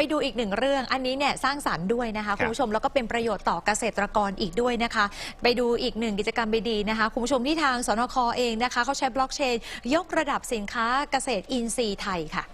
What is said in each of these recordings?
ไปดูอีกหนึ่งเรื่อง อันนี้เนี่ยสร้างสรรค์ด้วยนะคะคุณผู้ชมแล้วก็เป็นประโยชน์ต่อเกษตรกรอีกด้วยนะคะ ไปดูอีกหนึ่งกิจกรรมดีๆนะคะคุณผู้ชมที่ทางสนคเองนะคะเขาใช้บล็อกเชน ยกระดับสินค้าเกษตรอินทรีย์ไทยค่ะ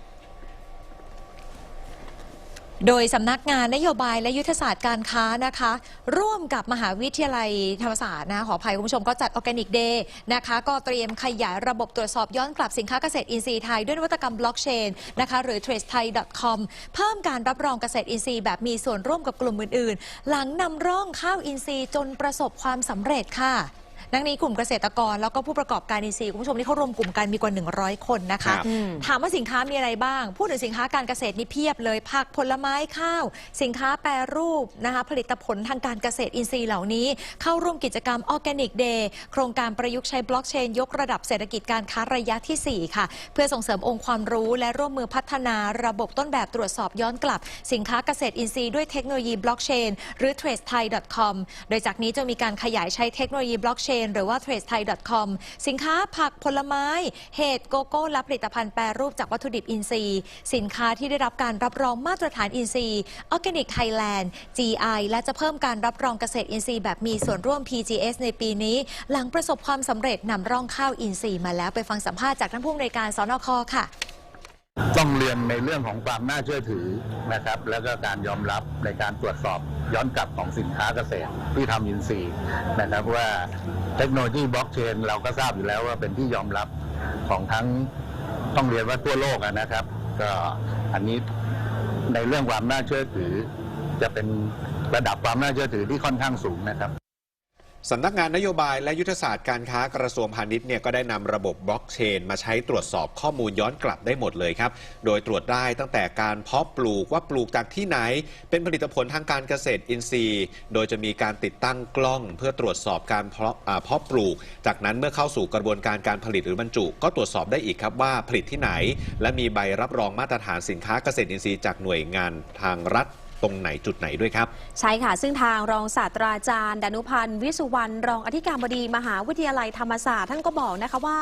โดยสำนักงานนโยบายและยุทธศาสตร์การค้านะคะ ร่วมกับมหาวิทยาลัยธรรมศาสตร์นะขออภัยคุณผู้ชมก็จัดออร์แกนิกเดย์นะคะ ก็เตรียมขยายระบบตรวจสอบย้อนกลับสินค้าเกษตรอินทรีย์ไทย ด้วยนวัตกรรมบล็อกเชนนะคะหรือ tracethai.com เพิ่มการรับรองเกษตรอินทรีย์แบบมีส่วนร่วมกับกลุ่มอื่นๆ หลังนำร่องข้าวอินทรีย์จนประสบความสำเร็จค่ะ ดังนี้กลุ่มเกษตรกรแล้วก็ผู้ประกอบการอินทรีย์คุณผู้ชมที่เขารวมกลุ่มกันมีกว่า 100 คนนะคะ ครับ ถามว่าสินค้ามีอะไรบ้าง พูดถึงสินค้าการเกษตรนี่เพียบเลยผักผลไม้ข้าว สินค้าแปรรูปนะคะผลิตผลทางการเกษตรอินทรีย์เหล่านี้ เข้าร่วมกิจกรรมออร์แกนิกเดย์โครงการประยุกต์ใช้บล็อกเชน ยกระดับเศรษฐกิจการค้าระยะทีสี่4 ค่ะ เพื่อส่งเสริมองค์ความรู้และร่วมมือพัฒนาระบบต้นแบบตรวจสอบย้อนกลับ สินค้าเกษตรอินทรีย์ด้วยเทคโนโลยีบล็อกเชนหรือ tracethai.com โดยจากนี้จะมีการขยายใช้เทคโนโลยีบล็อกเชนหรือว่า tracethai.com สินค้าผักผลไม้ เห็ดโกโก้และผลิตภัณฑ์แปรรูปจากวัตถุดิบอินทรีย์ สินค้าที่ได้รับการรับรองมาตรฐานอินทรีย์ Organic Thailand GI และจะเพิ่มการรับรองเกษตรอินทรีย์แบบมีส่วนร่วม PGS ในปีนี้ หลังประสบความสำเร็จนำร่องข้าวอินทรีย์มาแล้วไปฟังสัมภาษณ์จากท่านผู้อำนวยการสนคค่ะต้องเรียนในเรื่องของความน่าเชื่อถือนะครับ แล้วก็การยอมรับในการตรวจสอบ ย้อนกลับของสินค้าเกษตรที่ทำอินทรีย์นะครับว่าเทคโนโลยีบล็อกเชนเราก็ทราบอยู่แล้วว่าเป็นที่ยอมรับของทั้งต้องเรียนว่าทั่วโลกนะครับ ก็อันนี้ในเรื่องความน่าเชื่อถือ จะเป็นระดับความน่าเชื่อถือที่ค่อนข้างสูงนะครับ สำนักงานนโยบายและยุทธศาสตร์การค้ากระทรวงพาณิชย์เนี่ยก็ได้นำระบบบล็อกเชน มาใช้ตรวจสอบข้อมูลย้อนกลับได้หมดเลยครับ โดยตรวจได้ตั้งแต่การเพาะปลูกว่าปลูกจากที่ไหน เป็นผลิตผลทางการเกษตรอินทรีย์ โดยจะมีการติดตั้งกล้อง เพื่อตรวจสอบการเพาะเพาะปลูก จากนั้นเมื่อเข้าสู่กระบวนการการผลิตหรือบรรจุ ก็ตรวจสอบได้อีกครับว่าผลิตที่ไหน และมีใบรับรองมาตรฐานสินค้าเกษตรอินทรีย์จากหน่วยงานทางรัฐ ตรงไหนจุดไหนด้วยครับ ใช่ค่ะ ซึ่งทางรองศาสตราจารย์ ดนุพันธ์วิสุวรรณรองอธิการบดีมหาวิทยาลัยธรรมศาสตร์ท่านก็บอกนะคะว่า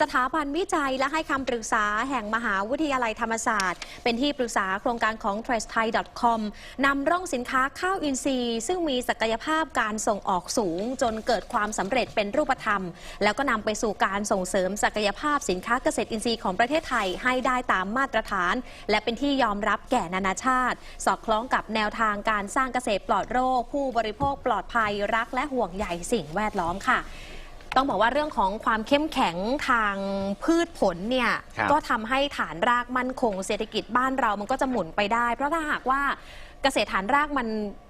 สถาบันวิจัยและให้คำปรึกษาแห่งมหาวิทยาลัยธรรมศาสตร์ เป็นที่ปรึกษาโครงการของ t r a c e t h a i c o m นำร่องสินค้าข้าวอินทรีย์ ซึ่งมีศักยภาพการส่งออกสูง จนเกิดความสำเร็จเป็นรูปธรรม แล้วก็นำไปสู่การส่งเสริมศักยภาพสินค้าเกษตรอินทรีย์ของประเทศไทยให้ได้ตามมาตรฐาน และเป็นที่ยอมรับแก่นานาชาติ สอดคล้องกับแนวทางการสร้างเกษตรปลอดโรค ผู้บริโภคปลอดภัยรักและห่วงใยสิ่งแวดล้อมค่ะ ต้องบอกว่าเรื่องของความเข้มแข็งทางพืชผลเนี่ยครับก็ทำให้ฐานรากมั่นคง เศรษฐกิจบ้านเรามันก็จะหมุนไปได้ เพราะถ้าหากว่าเกษตรฐานรากมัน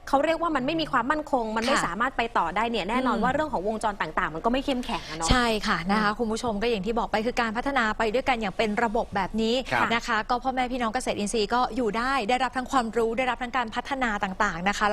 เขาเรียกว่ามันไม่มีความมั่นคง มันไม่ค่ะสามารถไปต่อได้เนี่ยแน่นอนอืมว่าเรื่องของวงจรต่างๆ มันก็ไม่เข้มแข็งอะเนาะใช่ค่ะนะคะคุณผู้ชมก็อย่างที่บอกไปคือการพัฒนาไปด้วยกันอย่างเป็นระบบแบบนี้ครับนะคะ ก็พ่อแม่พี่น้องเกษตรอินทรีย์ก็อยู่ได้ได้รับทั้งความรู้ได้รับทั้งการพัฒนาต่างๆนะคะ